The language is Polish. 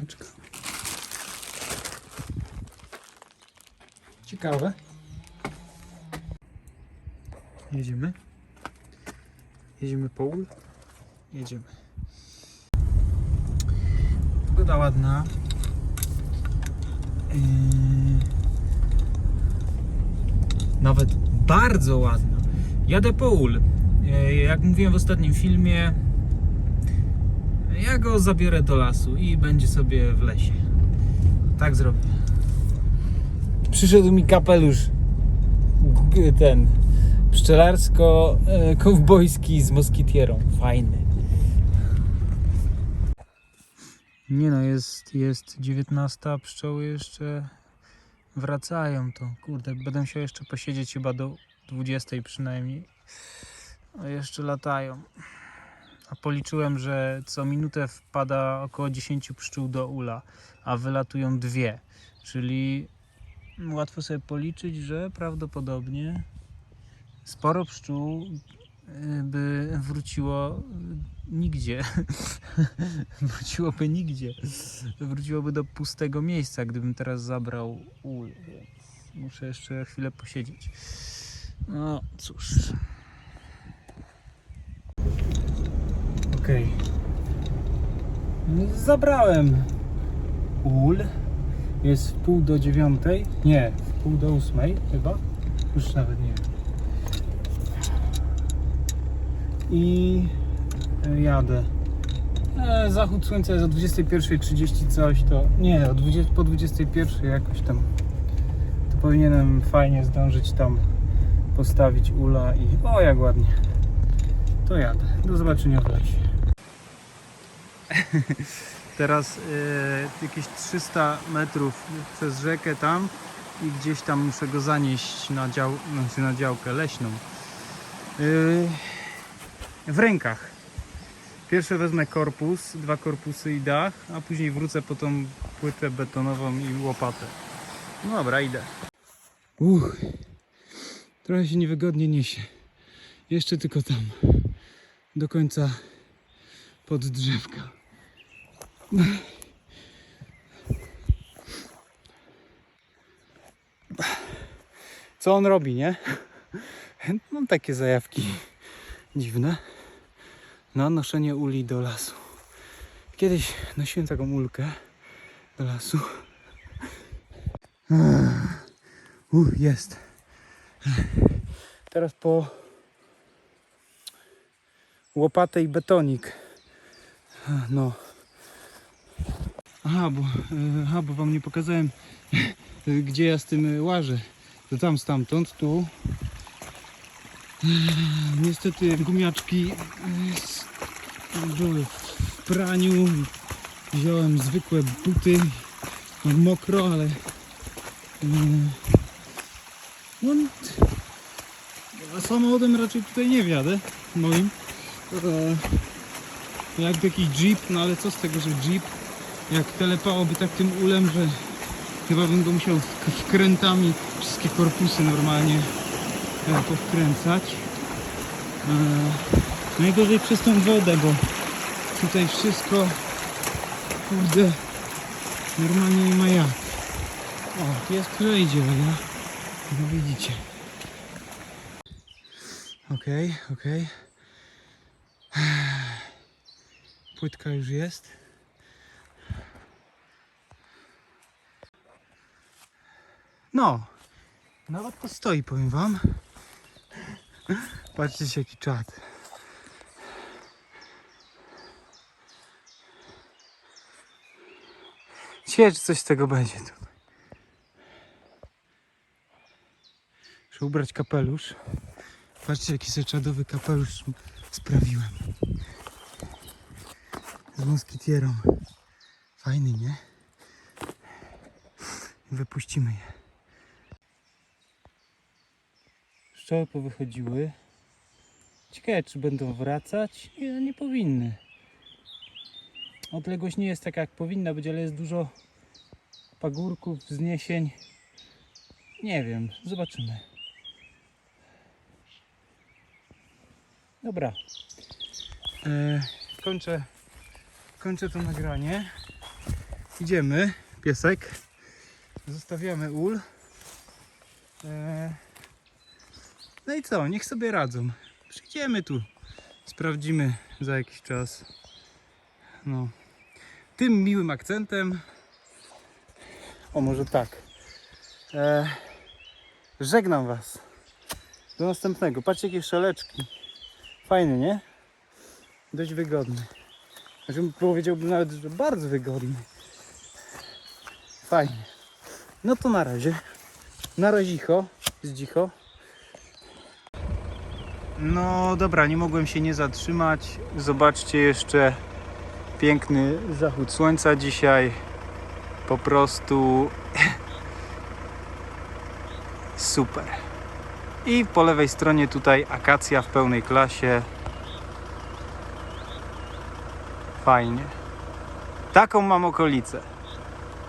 paczka. Ciekawe. Jedziemy. Jedziemy po ul. Jedziemy. Pogoda ładna. Yy... Nawet bardzo ładna. Jadę po ul. Yy, Jak mówiłem w ostatnim filmie, ja go zabiorę do lasu i będzie sobie w lesie. Tak zrobię. Przyszedł mi kapelusz ten pszczelarsko-kowbojski z moskitierą. Fajny. Nie no, jest, jest 19, pszczoły jeszcze wracają to. Kurde, będę musiał jeszcze posiedzieć chyba do 20 przynajmniej. A jeszcze latają. A policzyłem, że co minutę wpada około 10 pszczół do ula, a wylatują dwie. Czyli łatwo sobie policzyć, że prawdopodobnie sporo pszczół y, by wróciło nigdzie. Wróciłoby nigdzie. Wróciłoby do pustego miejsca, gdybym teraz zabrał ul. Muszę jeszcze chwilę posiedzieć. No cóż. Okej. No, Zabrałem ul. Jest w pół do dziewiątej. Nie, w pół do ósmej chyba. Już nawet nie wiem. I e, jadę. E, zachód słońca jest o 21.30 coś, to nie, o 20, po 21.00 jakoś tam. To powinienem fajnie zdążyć tam postawić ula i o jak ładnie. To jadę. Do zobaczenia w lesie. Teraz e, jakieś 300 metrów przez rzekę tam i gdzieś tam muszę go zanieść na, dział, znaczy na działkę leśną. E, w rękach. Pierwsze wezmę korpus, dwa korpusy i dach, a później wrócę po tą płytę betonową i łopatę. No dobra, idę. Uch, trochę się niewygodnie niesie. Jeszcze tylko tam. Do końca pod drzewka. Co on robi, nie? Mam takie zajawki dziwne na noszenie uli do lasu. Kiedyś nosiłem taką ulkę do lasu. Uh, jest. Teraz po łopatę i betonik. No. Aha, bo, e, aha, bo wam nie pokazałem, gdzie ja z tym e, łażę. To tam stamtąd, tu. E, Niestety gumiaczki były w praniu. Wziąłem zwykłe buty. Mam mokro, ale no, samochodem raczej tutaj nie wjadę moim. Jak jakiś jeep, no ale co z tego, że jeep jak telepałoby tak tym ulem, że chyba bym go musiał wkrętami wszystkie korpusy normalnie e, powkręcać. E, najgorzej przez tą wodę, bo tutaj wszystko kurde normalnie nie ma jak. O, pies przejdzie, ale ja no widzicie. Okej, okej. Płytka już jest. No, nawet to stoi, powiem wam. Patrzcie jaki czad. Ciekawe, czy coś z tego będzie tu. Muszę ubrać kapelusz. Patrzcie, jaki sobie czadowy kapelusz sprawiłem. Z moskitierą. Fajny, nie? Wypuścimy je. Pszczoły powychodziły. Ciekawe, czy będą wracać? Nie, nie powinny. Odległość nie jest taka, jak powinna być, ale jest dużo pagórków, wzniesień. Nie wiem, zobaczymy. Dobra. E, kończę, kończę to nagranie. Idziemy, piesek. Zostawiamy ul. E, No i co, niech sobie radzą. Przyjdziemy tu, sprawdzimy za jakiś czas. No. Tym miłym akcentem. O, może tak. E, żegnam Was. Do następnego. Patrzcie, jakie szeleczki. Fajny, nie? Dość wygodny. Znaczy, powiedziałbym nawet, że bardzo wygodny. Fajnie. No to na razie. Na razicho. Z dzicho. No dobra, nie mogłem się nie zatrzymać. Zobaczcie jeszcze piękny zachód słońca dzisiaj. Po prostu super. I po lewej stronie tutaj akacja w pełnej klasie. Fajnie. Taką mam okolicę.